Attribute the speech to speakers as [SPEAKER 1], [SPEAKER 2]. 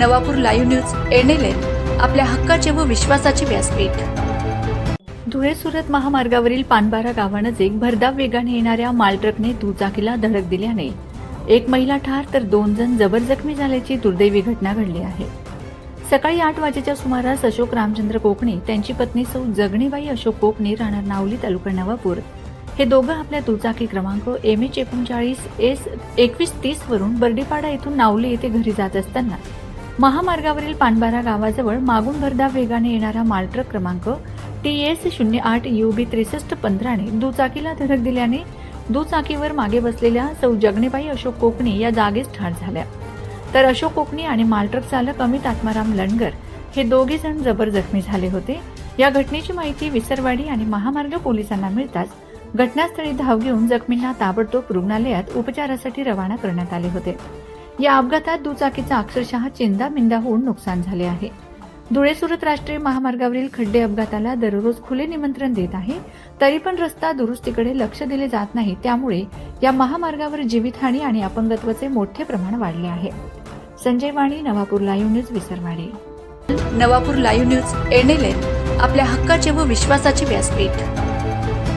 [SPEAKER 1] Navapur live news NLN आपल्या हक्काचे व विश्वासाचे व्यासपीठ. धुळे सुरत महामार्गावरील पानबारा गावानजीक भरधाव वेगाने येणाऱ्या मालट्रकने दुचाकीला धडक दिल्याने एक महिला ठार तर दोन जण जबर जखमी झाल्याची दुर्दैवी घटना घडली आहे. सकाळी आठ वाजेच्या सुमारास अशोक रामचंद्र कोकणे त्यांची पत्नी सौ जगणीबाई अशोक कोकणे राहणार नावली तालुका नवापूर. हे दोघं आपल्या दुचाकी क्रमांक एम एच एकोणचाळीस एस एकवीस तीस वरून बर्डीपाडा येथून नावली येथे घरी जात असताना महामार्गावरील पानबारा गावाजवळ मागून भरदा वेगाने येणारा मालट्रक क्रमांक टी एस शून्य आठ यू बी त्रेसष्ट पंधराने दुचाकीला धडक दिल्याने दुचाकीवर मागे बसलेल्या सौ जगणेबाई अशोक कोकणे या जागीच ठार झाल्या. तर अशोक कोकणे आणि मालट्रक चालक अमित आत्माराम लंडगर हे दोघे जण जबर जखमी झाले होते. या घटनेची माहिती विसरवाडी आणि महामार्ग पोलिसांना मिळताच घटनास्थळी धाव घेऊन जखमींना ताबडतोब रुग्णालयात उपचारासाठी रवाना करण्यात आले होते. या अपघातात दुचाकीचा अक्षरशः चिंदामिंदा होऊन नुकसान झाले आहे. धुळे सुरत राष्ट्रीय महामार्गावरील खड्डे अपघाताला दररोज खुले निमंत्रण देत आहे. तरी पण रस्ता दुरुस्तीकडे लक्ष दिले जात नाही. त्यामुळे या महामार्गावर जीवितहानी आणि अपंगत्वाचे मोठे प्रमाण वाढले आहे. Sanjay Wani Navapur live news Visarwadi. Navapur live news NLN आपल्या हक्काचे व विश्वासाचे व्यासपीठ.